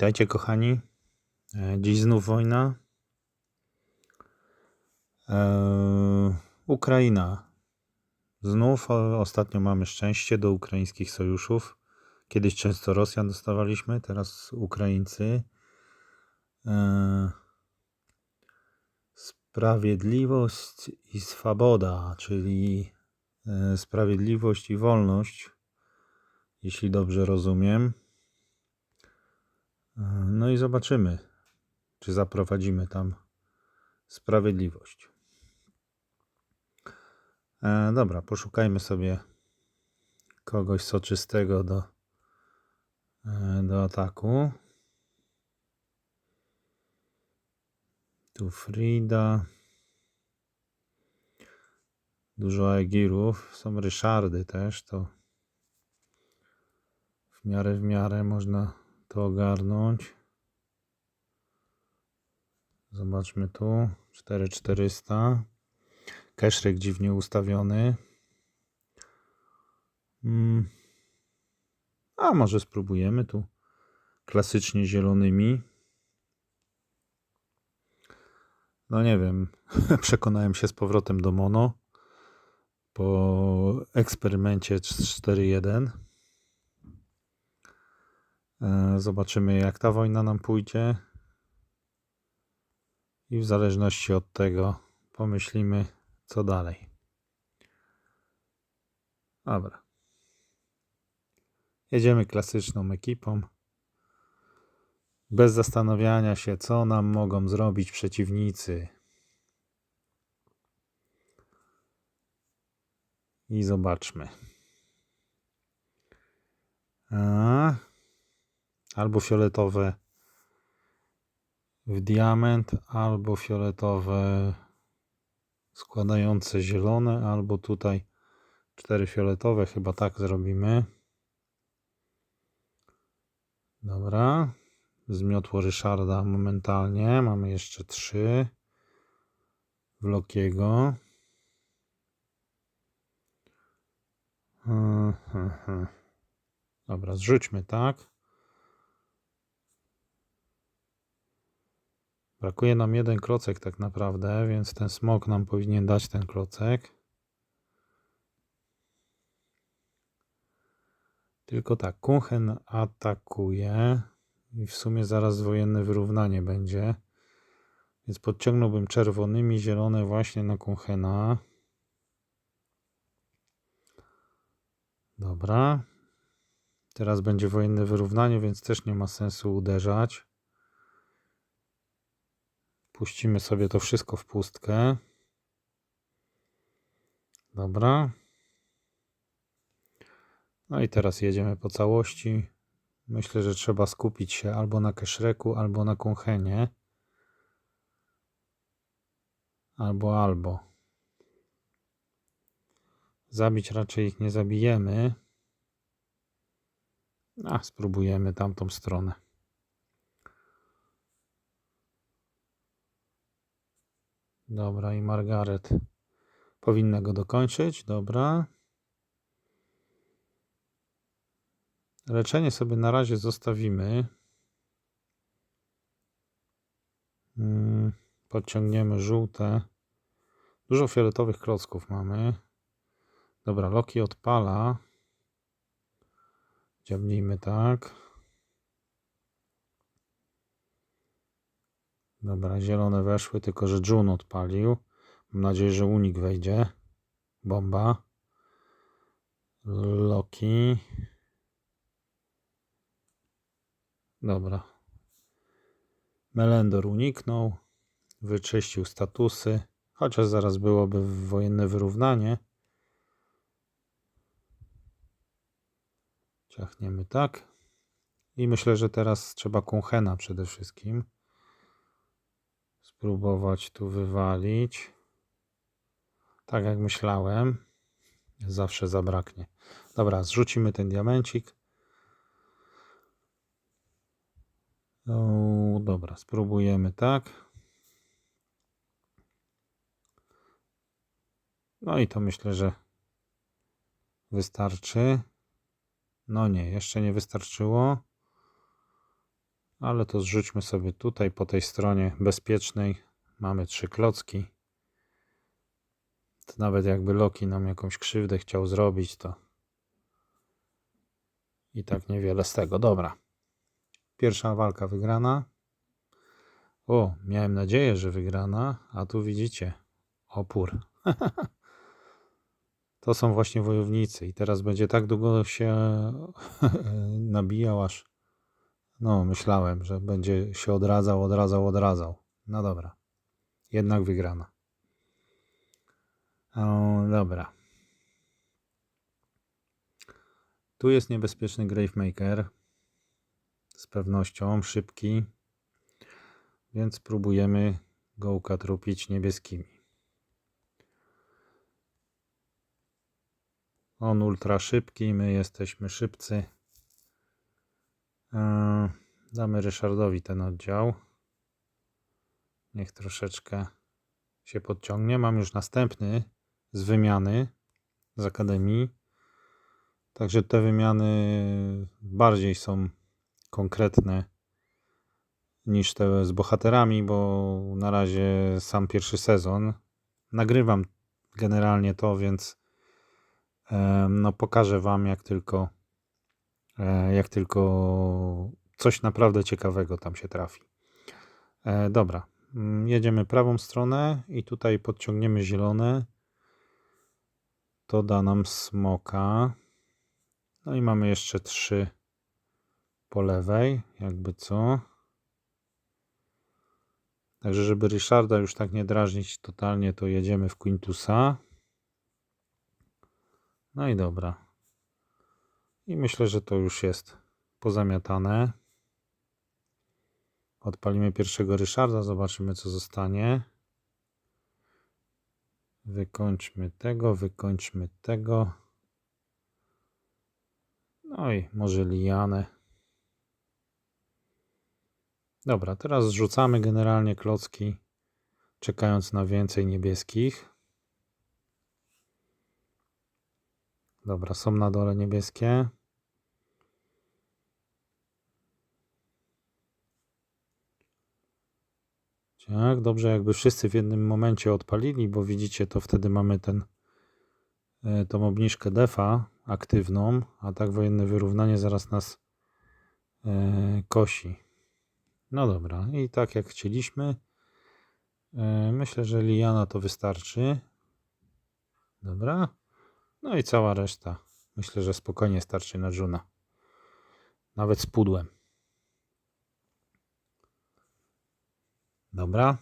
Witajcie kochani. E, Dziś znów wojna. Eee, Ukraina. Znów o, ostatnio mamy szczęście do ukraińskich sojuszów. Kiedyś często Rosjan dostawaliśmy, teraz Ukraińcy. Eee, Sprawiedliwość i swoboda, czyli e, sprawiedliwość i wolność, jeśli dobrze rozumiem. E, No i zobaczymy, czy zaprowadzimy tam sprawiedliwość. E, dobra, poszukajmy sobie kogoś soczystego do, e, do ataku. Tu Frida. Dużo Egirów. Są Ryszardy też, to w miarę w miarę można to ogarnąć. Zobaczmy tu. 4400. Keszryk dziwnie ustawiony. Mm. A może spróbujemy tu klasycznie zielonymi. No nie wiem. Przekonałem się z powrotem do mono po eksperymencie 4.1. E, Zobaczymy, jak ta wojna nam pójdzie. I w zależności od tego pomyślimy, co dalej. Dobra. Jedziemy klasyczną ekipą. Bez zastanawiania się, co nam mogą zrobić przeciwnicy. I zobaczmy. A, albo fioletowe w diament, albo fioletowe składające zielone, albo tutaj cztery fioletowe, chyba tak zrobimy. Dobra. Zmiotło Ryszarda momentalnie. Mamy jeszcze trzy. Wlokiego. Mhm. Dobra, zrzućmy tak. Brakuje nam jeden klocek tak naprawdę, więc ten smok nam powinien dać ten klocek. Tylko tak, Kunchen atakuje i w sumie zaraz wojenne wyrównanie będzie. Więc podciągnąłbym czerwonymi, zielone właśnie na Kunchena. Dobra. Teraz będzie wojenne wyrównanie, więc też nie ma sensu uderzać. Puścimy sobie to wszystko w pustkę. Dobra. No i teraz jedziemy po całości. Myślę, że trzeba skupić się albo na Keszreku, albo na Kunchenie. Albo, albo. Zabić raczej ich nie zabijemy. A, spróbujemy tamtą stronę. Dobra, i Margaret powinna go dokończyć. Dobra. Leczenie sobie na razie zostawimy. Mm, Podciągniemy żółte. Dużo fioletowych klocków mamy. Dobra, Loki odpala. Dziabnijmy tak. Dobra, zielone weszły, tylko że June odpalił. Mam nadzieję, że unik wejdzie. Bomba. Loki. Dobra. Melendor uniknął. Wyczyścił statusy. Chociaż zaraz byłoby wojenne wyrównanie. Ciachniemy tak. I myślę, że teraz trzeba Kunchena przede wszystkim spróbować tu wywalić. Tak jak myślałem. Zawsze zabraknie. Dobra, zrzucimy ten diamencik. O, dobra, spróbujemy tak. No i to myślę, że wystarczy. No nie, jeszcze nie wystarczyło. Ale to zrzućmy sobie tutaj po tej stronie bezpiecznej. Mamy trzy klocki. To nawet jakby Loki nam jakąś krzywdę chciał zrobić, to i tak niewiele z tego. Dobra. Pierwsza walka wygrana. O, miałem nadzieję, że wygrana, a tu widzicie opór. to są właśnie wojownicy i teraz będzie tak długo się nabijał, aż no, myślałem, że będzie się odradzał, odradzał, odradzał. No dobra. Jednak wygrana. O, dobra. Tu jest niebezpieczny Gravemaker. Z pewnością szybki. Więc spróbujemy go ukatrupić niebieskimi. On ultra szybki, my jesteśmy szybcy. Eee, Damy Ryszardowi ten oddział. Niech troszeczkę się podciągnie. Mam już następny z wymiany z Akademii. Także te wymiany bardziej są konkretne niż te z bohaterami, bo na razie sam pierwszy sezon. Nagrywam generalnie to, więc e, no pokażę wam jak tylko e, jak tylko coś naprawdę ciekawego tam się trafi. E, dobra, mm, jedziemy prawą stronę i tutaj podciągniemy zielone. To da nam smoka. No i mamy jeszcze trzy po lewej, jakby co. Także, żeby Ryszarda już tak nie drażnić totalnie, to jedziemy w Quintusa. No i dobra. I myślę, że to już jest pozamiatane. Odpalimy pierwszego Ryszarda, zobaczymy co zostanie. Wykończmy tego, wykończmy tego. No i może lianę. Dobra, teraz zrzucamy generalnie klocki, czekając na więcej niebieskich. Dobra, są na dole niebieskie. Tak, dobrze jakby wszyscy w jednym momencie odpalili, bo widzicie, to wtedy mamy ten, e, tą obniżkę defa aktywną, a tak wojenne wyrównanie zaraz nas e, kosi. No dobra, i tak jak chcieliśmy, e, myślę, że Liana to wystarczy. Dobra. No i cała reszta. Myślę, że spokojnie starczy na Juna. Nawet z pudłem. Dobra.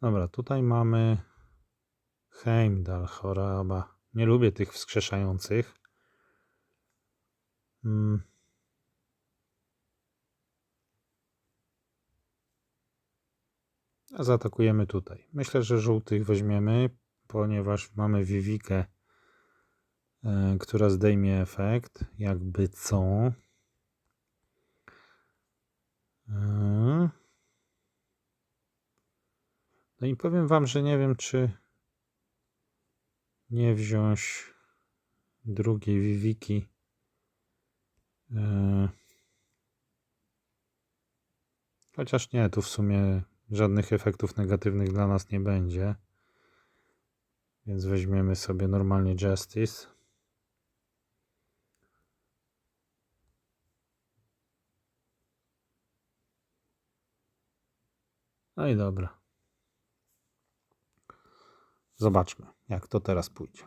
Dobra, tutaj mamy Heimdall, choroba. Nie lubię tych wskrzeszających. Hmm. A zaatakujemy tutaj. Myślę, że żółtych weźmiemy, ponieważ mamy Vivikę, e, która zdejmie efekt. Jakby co. E. No i powiem wam, że nie wiem, czy nie wziąć drugiej Viviki. E. Chociaż nie, tu w sumie żadnych efektów negatywnych dla nas nie będzie. Więc weźmiemy sobie normalnie Justice. No i dobra. Zobaczmy, jak to teraz pójdzie.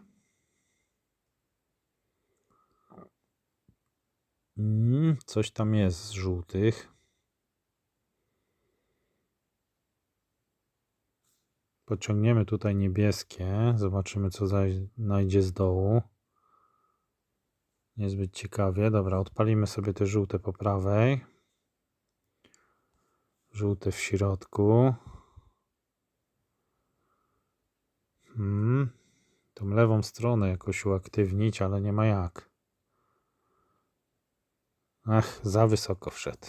Mm, coś tam jest z żółtych. Pociągniemy tutaj niebieskie. Zobaczymy, co znajdzie z dołu. Niezbyt ciekawie. Dobra, odpalimy sobie te żółte po prawej. Żółte w środku. Hmm. Tą lewą stronę jakoś uaktywnić, ale nie ma jak. Ach, za wysoko wszedł.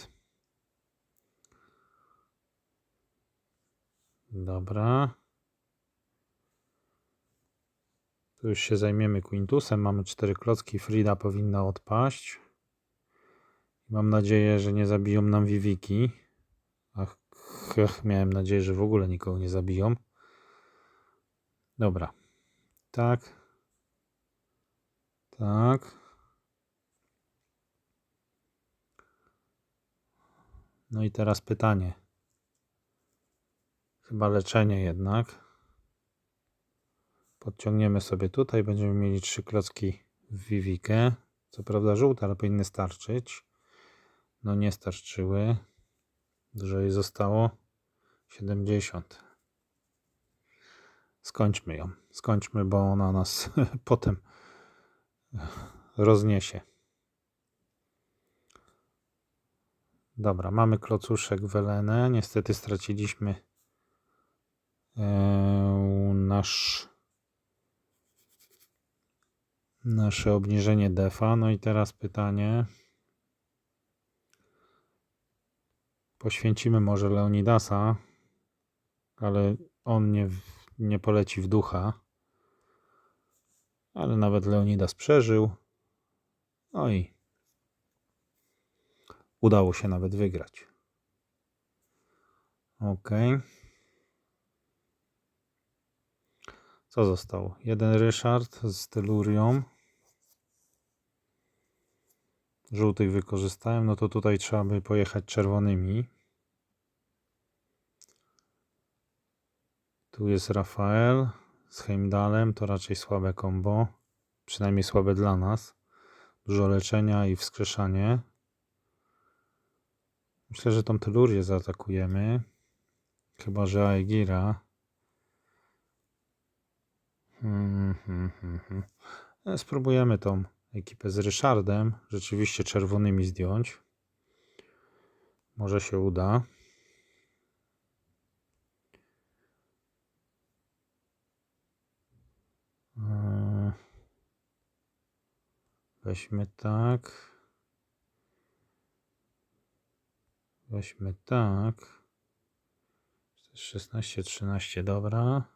Dobra. Tu już się zajmiemy Quintusem. Mamy cztery klocki. Frida powinna odpaść. Mam nadzieję, że nie zabiją nam Viviki. Miałem nadzieję, że w ogóle nikogo nie zabiją. Dobra. Tak. Tak. No i teraz pytanie. Chyba leczenie jednak. Podciągniemy sobie tutaj. Będziemy mieli trzy klocki w Vivikę. Co prawda żółte, ale powinny starczyć. No nie starczyły. Dużo jej zostało. 70. Skończmy ją. Skończmy, bo ona nas potem rozniesie. Dobra, mamy klocuszek Welenę. Niestety straciliśmy e, nasz nasze obniżenie defa. No i teraz pytanie. Poświęcimy może Leonidasa, ale on nie, nie poleci w ducha. Ale nawet Leonidas przeżył. No i udało się nawet wygrać. Ok. Co zostało? Jeden Ryszard z Telurią. Żółtych wykorzystałem, no to tutaj trzeba by pojechać czerwonymi. Tu jest Rafael z Heimdallem, to raczej słabe combo. Przynajmniej słabe dla nas. Dużo leczenia i wskrzeszanie. Myślę, że tą Telurię zaatakujemy. Chyba, że Aegira. Hmm, hmm, hmm, hmm. E, Spróbujemy tą ekipę z Ryszardem rzeczywiście czerwonymi zdjąć. Może się uda. Eee, Weźmy tak. Weźmy tak. 16, 13, dobra. Dobra.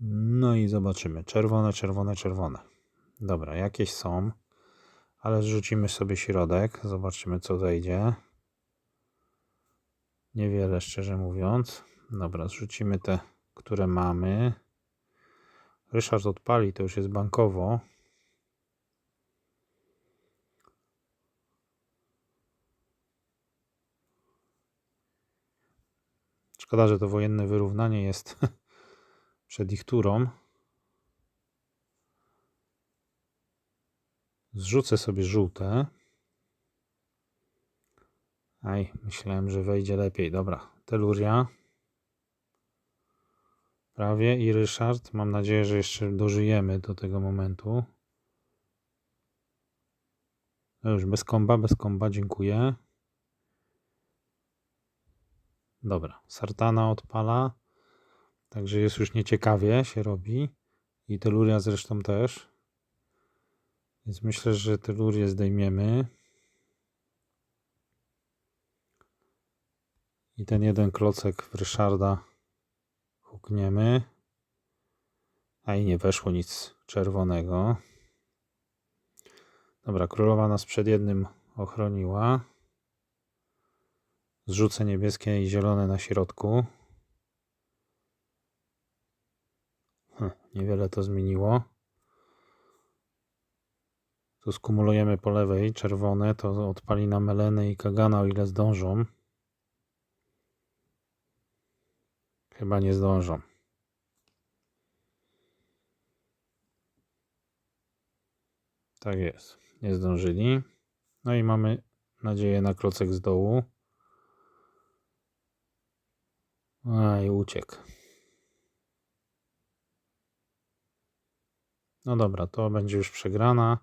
No i zobaczymy. Czerwone, czerwone, czerwone. Dobra, jakieś są, ale zrzucimy sobie środek. Zobaczymy, co zejdzie. Niewiele, szczerze mówiąc. Dobra, zrzucimy te, które mamy. Ryszard odpali, to już jest bankowo. Szkoda, że to wojenne wyrównanie jest przed ich turą. Zrzucę sobie żółte. Aj, myślałem, że wejdzie lepiej. Dobra, Teluria. Prawie i Ryszard. Mam nadzieję, że jeszcze dożyjemy do tego momentu. No już bez komba, bez komba, dziękuję. Dobra, Sartana odpala. Także jest już nieciekawie się robi. I Teluria zresztą też. Więc myślę, że Telurię zdejmiemy. I ten jeden klocek w Ryszarda hukniemy. A i nie weszło nic czerwonego. Dobra, królowa nas przed jednym ochroniła. Zrzucę niebieskie i zielone na środku. Niewiele to zmieniło. Tu skumulujemy po lewej czerwone, to odpali nam Melenę i Kagana, o ile zdążą. Chyba nie zdążą. Tak jest, nie zdążyli. No i mamy nadzieję na klocek z dołu. A i uciekł. No dobra, to będzie już przegrana.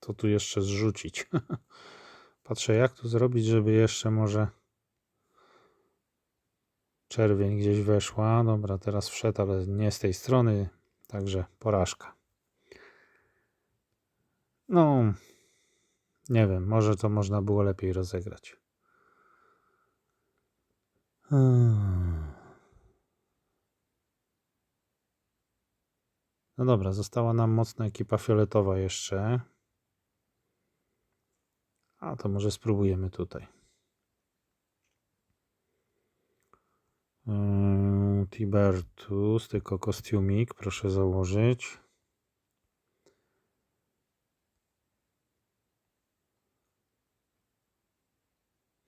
Co tu jeszcze zrzucić? Patrzę, jak tu zrobić, żeby jeszcze może Czerwień gdzieś weszła. Dobra, teraz wszedł, ale nie z tej strony. Także porażka. No, nie wiem, może to można było lepiej rozegrać. Hmm. No dobra, została nam mocna ekipa fioletowa jeszcze. A to może spróbujemy tutaj. Yy, Tibertus, tylko kostiumik, proszę założyć.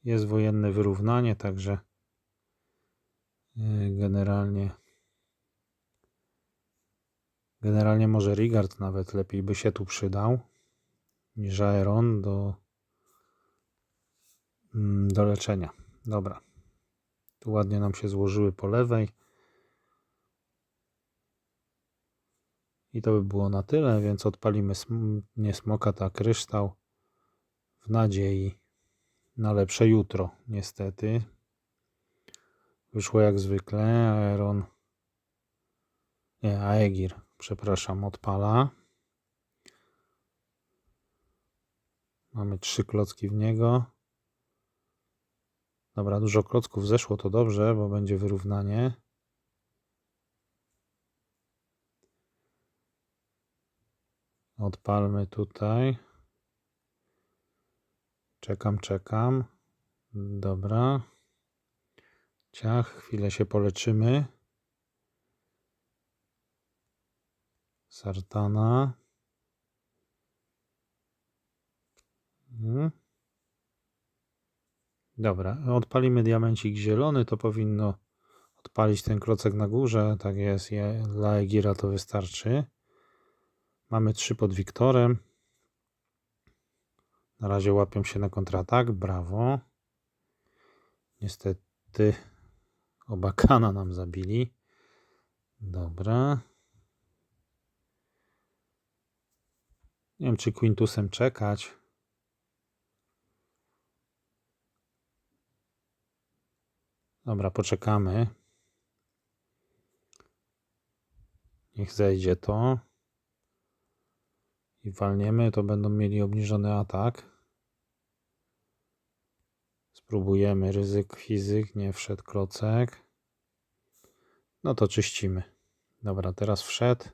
Jest wojenne wyrównanie, także generalnie generalnie może Rigard nawet lepiej by się tu przydał niż Aeron do mm, do leczenia. Dobra. Tu ładnie nam się złożyły po lewej. I to by było na tyle, więc odpalimy sm nie smoka, tak kryształ w nadziei na lepsze jutro, niestety. Wyszło jak zwykle, Aeron nie, Aegir, przepraszam, odpala. Mamy trzy klocki w niego. Dobra, dużo klocków zeszło, to dobrze, bo będzie wyrównanie. Odpalmy tutaj. Czekam, czekam. Dobra. Ciach, chwilę się poleczymy. Sartana. Mhm. Dobra, odpalimy diamencik zielony, to powinno odpalić ten klocek na górze. Tak jest, je- dla Egira to wystarczy. Mamy trzy pod Wiktorem. Na razie łapią się na kontratak, brawo. Niestety obakana nam zabili. Dobra. Nie wiem, czy Quintusem czekać. Dobra, poczekamy. Niech zejdzie to. I walniemy, to będą mieli obniżony atak. Spróbujemy. Ryzyk fizyk, nie wszedł klocek. No to czyścimy. Dobra, teraz wszedł.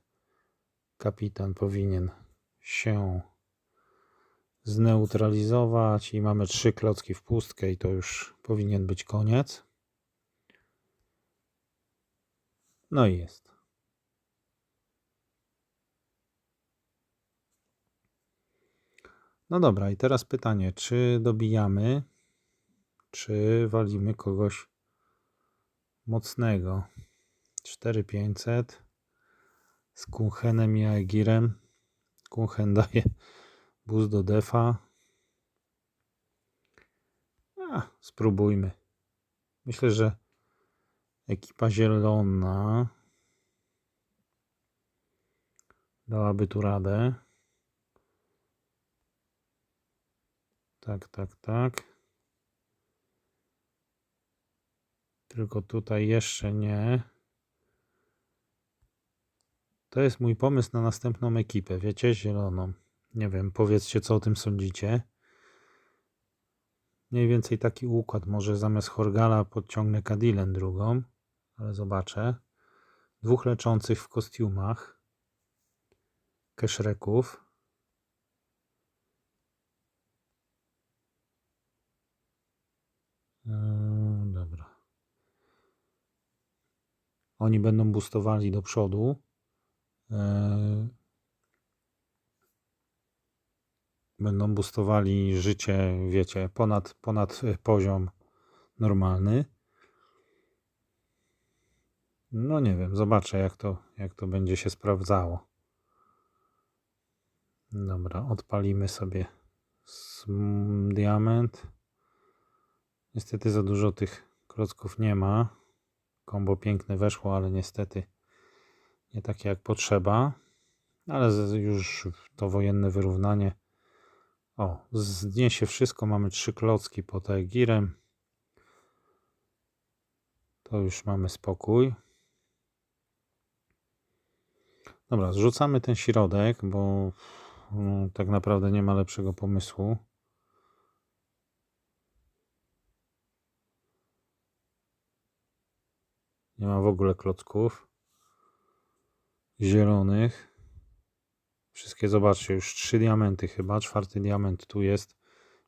Kapitan powinien się zneutralizować i mamy trzy klocki w pustkę i to już powinien być koniec. No i jest. No dobra, i teraz pytanie, czy dobijamy, czy walimy kogoś mocnego? 4500 z Kunchenem i Aegirem. Kunchen daje boost do defa. A, spróbujmy. Myślę, że ekipa zielona dałaby tu radę. Tak, tak, tak. Tylko tutaj jeszcze nie. To jest mój pomysł na następną ekipę, wiecie, zieloną. Nie wiem, powiedzcie, co o tym sądzicie. Mniej więcej taki układ. Może zamiast Horgala podciągnę Kadilę drugą, ale zobaczę. Dwóch leczących w kostiumach. Keszreków. Yy, dobra. Oni będą boostowali do przodu. Yy, Będą boostowali życie, wiecie, ponad, ponad y, poziom normalny. No nie wiem, zobaczę jak to, jak to będzie się sprawdzało. Dobra, odpalimy sobie diament. Niestety za dużo tych klocków nie ma. Kombo piękne weszło, ale niestety nie takie jak potrzeba. Ale już to wojenne wyrównanie. O, zniesie wszystko. Mamy trzy klocki pod Aegirem. To już mamy spokój. Dobra, zrzucamy ten środek, bo mm, tak naprawdę nie ma lepszego pomysłu. Nie ma w ogóle klocków zielonych. Wszystkie, zobaczcie, już trzy diamenty chyba. Czwarty diament tu jest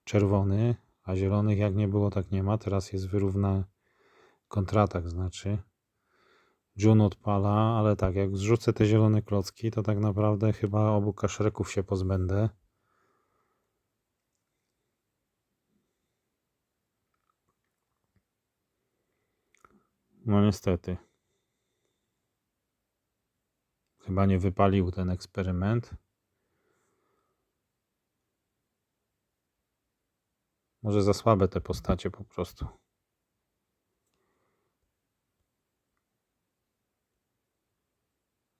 czerwony, a zielonych jak nie było, tak nie ma. Teraz jest wyrówna kontratak, znaczy. June odpala, ale tak, jak zrzucę te zielone klocki, to tak naprawdę chyba obu kaszreków się pozbędę. No niestety. Chyba nie wypalił ten eksperyment. Może za słabe te postacie po prostu.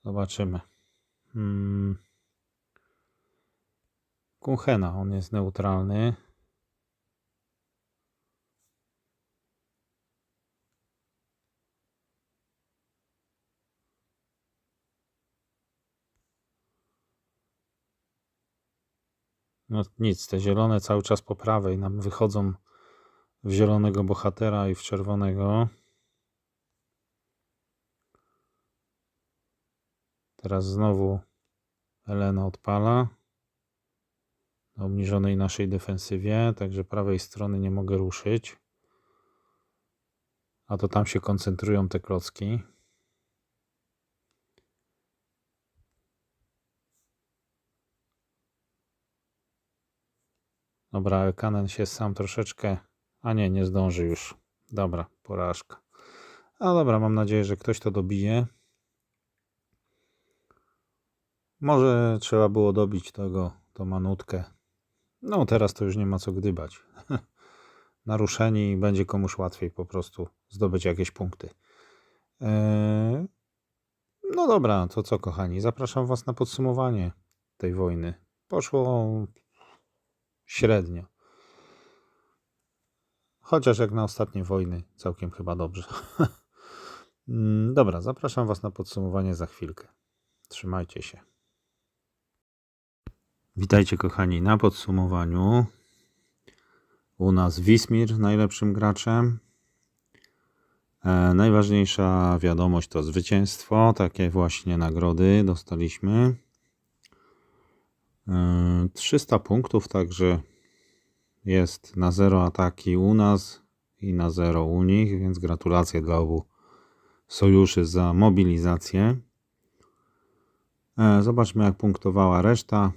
Zobaczymy. Hmm. On jest neutralny. No nic, te zielone cały czas po prawej nam wychodzą w zielonego bohatera i w czerwonego. Teraz znowu Elena odpala na obniżonej naszej defensywie, także prawej strony nie mogę ruszyć. A to tam się koncentrują te klocki. Dobra, Kanen się sam troszeczkę. A nie, nie zdąży już. Dobra, porażka. A dobra, mam nadzieję, że ktoś to dobije. Może trzeba było dobić tego, tą manutkę. No, teraz to już nie ma co gdybać. Naruszeni będzie komuś łatwiej po prostu zdobyć jakieś punkty. Eee, no dobra, to co, kochani? Zapraszam Was na podsumowanie tej wojny. Poszło średnio. Chociaż jak na ostatnie wojny, całkiem chyba dobrze. Mm, Dobra, zapraszam Was na podsumowanie za chwilkę. Trzymajcie się. Witajcie, kochani, na podsumowaniu. U nas Wismir najlepszym graczem. E, najważniejsza wiadomość to zwycięstwo. Takie właśnie nagrody dostaliśmy. E, 300 punktów, także jest na zero ataki u nas i na zero u nich, więc gratulacje dla obu sojuszy za mobilizację. E, Zobaczmy, jak punktowała reszta.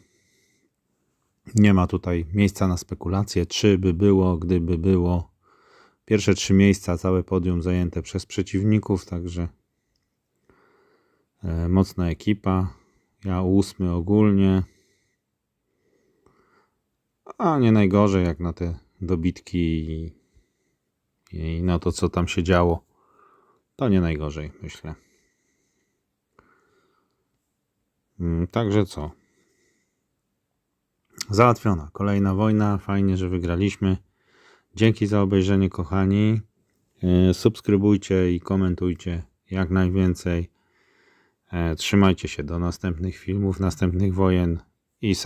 Nie ma tutaj miejsca na spekulacje, czy by było, gdyby było. Pierwsze trzy miejsca, całe podium zajęte przez przeciwników, także e, mocna ekipa. Ja ósmy ogólnie. A nie najgorzej jak na te dobitki i, na to, co tam się działo. To nie najgorzej, myślę. Mm, Także co? Załatwiona. Kolejna wojna. Fajnie, że wygraliśmy. Dzięki za obejrzenie, kochani. E, Subskrybujcie i komentujcie jak najwięcej. E, Trzymajcie się do następnych filmów, następnych wojen.